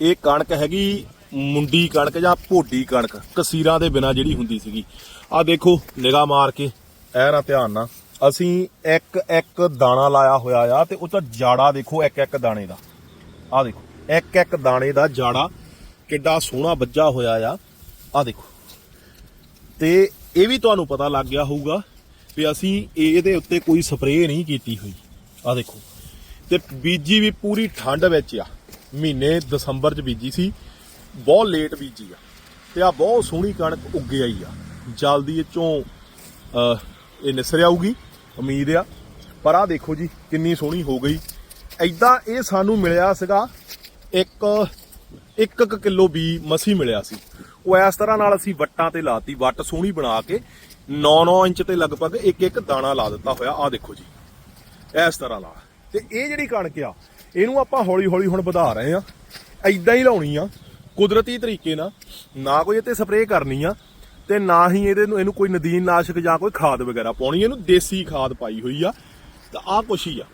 ਇਹ ਕਣਕ ਹੈਗੀ ਮੁੰਡੀ ਕਣਕ ਜਾਂ ਭੋਡੀ ਕਣਕ, ਕਸੀਰਾਂ ਦੇ ਬਿਨਾ ਜਿਹੜੀ ਹੁੰਦੀ ਸੀਗੀ। ਆ ਦੇਖੋ, ਨਿਗਾਹ ਮਾਰ ਕੇ ਐ ਨਾ ਧਿਆਨ ਨਾਲ। ਅਸੀਂ ਇੱਕ ਇੱਕ ਦਾਣਾ ਲਾਇਆ ਹੋਇਆ ਆ ਤੇ ਉਹ ਤਾਂ ਜਾੜਾ ਦੇਖੋ, ਇੱਕ ਇੱਕ ਦਾਣੇ ਦਾ। ਆ ਦੇਖੋ, ਇੱਕ ਇੱਕ ਦਾਣੇ ਦਾ ਜਾੜਾ ਕਿੱਡਾ ਸੋਹਣਾ ਵੱਜਾ ਹੋਇਆ ਆ। ਆ ਦੇਖੋ। ਤੇ ਇਹ ਵੀ ਤੁਹਾਨੂੰ ਪਤਾ ਲੱਗ ਗਿਆ ਹੋਊਗਾ ਵੀ ਅਸੀਂ ਇਹਦੇ ਉੱਤੇ ਕੋਈ ਸਪਰੇਅ ਨਹੀਂ ਕੀਤੀ ਹੋਈ। ਆ ਦੇਖੋ। ਤੇ ਬੀਜੀ ਵੀ ਪੂਰੀ ਠੰਡ ਵਿੱਚ ਆ। ਮਹੀਨੇ ਦਸੰਬਰ ਚ ਬੀਜੀ ਸੀ। ਬਹੁਤ ਲੇਟ ਬੀਜੀ ਆ। ਤੇ ਆ ਬਹੁਤ ਸੋਹਣੀ ਕਣਕ ਉੱਗ ਆਈ ਆ। ਜਲਦੀ ਇਹ ਚੋਂ ਇਹ ਨਿਸਰ ਆਊਗੀ, ਉਮੀਦ ਆ। ਪਰ ਆ ਦੇਖੋ ਜੀ, ਕਿੰਨੀ ਸੋਹਣੀ ਹੋ ਗਈ। ਐਦਾਂ ਇਹ ਸਾਨੂੰ ਮਿਲਿਆ ਸੀਗਾ, ਇੱਕ ਇੱਕ ਇੱਕ ਕਿਲੋ ਬੀ ਮਸੀ ਮਿਲਿਆ ਸੀ। ਉਹ ਇਸ ਤਰ੍ਹਾਂ ਨਾਲ ਅਸੀਂ ਵੱਟਾਂ ਤੇ ਲਾਤੀ, ਵੱਟ ਸੋਹਣੀ ਬਣਾ ਕੇ 9-9 ਇੰਚ ਤੇ ਲਗਭਗ ਇੱਕ ਇੱਕ ਦਾਣਾ ਲਾ ਦਿੱਤਾ ਹੋਇਆ। ਆ ਦੇਖੋ ਜੀ, ਇਸ ਤਰ੍ਹਾਂ ਨਾਲ। ਤੇ ਇਹ ਜਿਹੜੀ ਕਣਕ ਆ ਇਹਨੂੰ ਆਪਾਂ ਹੌਲੀ ਹੌਲੀ ਹੁਣ ਵਧਾ ਰਹੇ ਆ ਐਦਾਂ ਹੀ ਲਾਉਣੀ ਆ। ਕੁਦਰਤੀ ਤਰੀਕੇ ਨਾਲ। ਨਾ ਕੋਈ ਇੱਥੇ ਸਪਰੇਅ ਕਰਨੀ ਆ ਤੇ ਨਾ ਹੀ ਇਹਦੇ ਨੂੰ ਇਹਨੂੰ ਕੋਈ ਨਦੀਨ ਨਾਸ਼ਕ ਜਾਂ ਕੋਈ ਖਾਦ ਵਗੈਰਾ ਪਾਉਣੀ। ਇਹਨੂੰ ਦੇਸੀ ਖਾਦ ਪਾਈ ਹੋਈ ਆ। ਤਾਂ ਆਹ ਕੁਛ ਹੀ ਆ।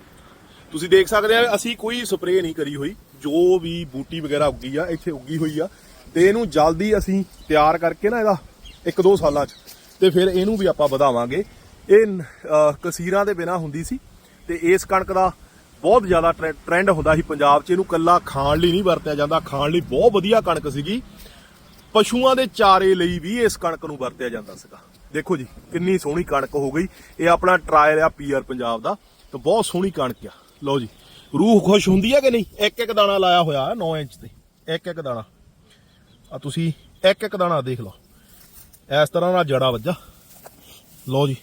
ਤੁਸੀਂ ਦੇਖ ਸਕਦੇ ਆ, ਅਸੀਂ ਕੋਈ ਸਪਰੇਅ ਨਹੀਂ ਕਰੀ ਹੋਈ। ਜੋ ਵੀ ਬੂਟੀ ਵਗੈਰਾ ਉੱਗੀ ਆ, ਇੱਥੇ ਉੱਗੀ ਹੋਈ ਆ। ਤੇ ਇਹਨੂੰ ਜਲਦੀ ਅਸੀਂ ਤਿਆਰ ਕਰਕੇ ਨਾ ਇਹਦਾ ਇੱਕ ਦੋ ਸਾਲਾਂ 'ਚ ਤੇ ਫਿਰ ਇਹਨੂੰ ਵੀ ਆਪਾਂ ਵਧਾਵਾਂਗੇ। ਇਹ ਕਸੀਰਾਂ ਦੇ ਬਿਨਾ ਹੁੰਦੀ ਸੀ। ਤੇ ਇਸ ਕਣਕ ਦਾ ਬਹੁਤ ਜ਼ਿਆਦਾ ਟ੍ਰੈ- ਟ੍ਰੈਂਡ ਹੁੰਦਾ ਸੀ ਪੰਜਾਬ 'ਚ। ਇਹਨੂੰ ਕੱਲਾ ਖਾਣ ਲਈ ਨਹੀਂ ਵਰਤਿਆ ਜਾਂਦਾ। ਖਾਣ ਲਈ ਬਹੁਤ ਵਧੀਆ ਕਣਕ ਸੀਗੀ। ਪਸ਼ੂਆਂ ਦੇ ਚਾਰੇ ਲਈ ਵੀ ਇਸ ਕਣਕ ਨੂੰ ਵਰਤਿਆ ਜਾਂਦਾ ਸੀਗਾ। ਦੇਖੋ ਜੀ, ਕਿੰਨੀ ਸੋਹਣੀ ਕਣਕ ਹੋ ਗਈ। ਇਹ ਆਪਣਾ ਟਰਾਇਲ ਆ ਪੀਆਰ ਪੰਜਾਬ ਦਾ। ਤਾਂ ਬਹੁਤ ਸੋਹਣੀ ਕਣਕ ਆ। ਲਓ ਜੀ, ਰੂਹ ਖੁਸ਼ ਹੁੰਦੀ ਹੈ ਕਿ ਨਹੀਂ? ਇੱਕ ਇੱਕ ਦਾਣਾ ਲਾਇਆ ਹੋਇਆ 9 ਇੰਚ ਤੇ। ਇੱਕ ਇੱਕ ਦਾਣਾ। ਆ ਤੁਸੀਂ ਇੱਕ ਇੱਕ ਦਾਣਾ ਦੇਖ ਲਓ। ਇਸ ਤਰ੍ਹਾਂ ਨਾਲ ਜੜਾ ਵੱਜਾ। ਲਓ ਜੀ।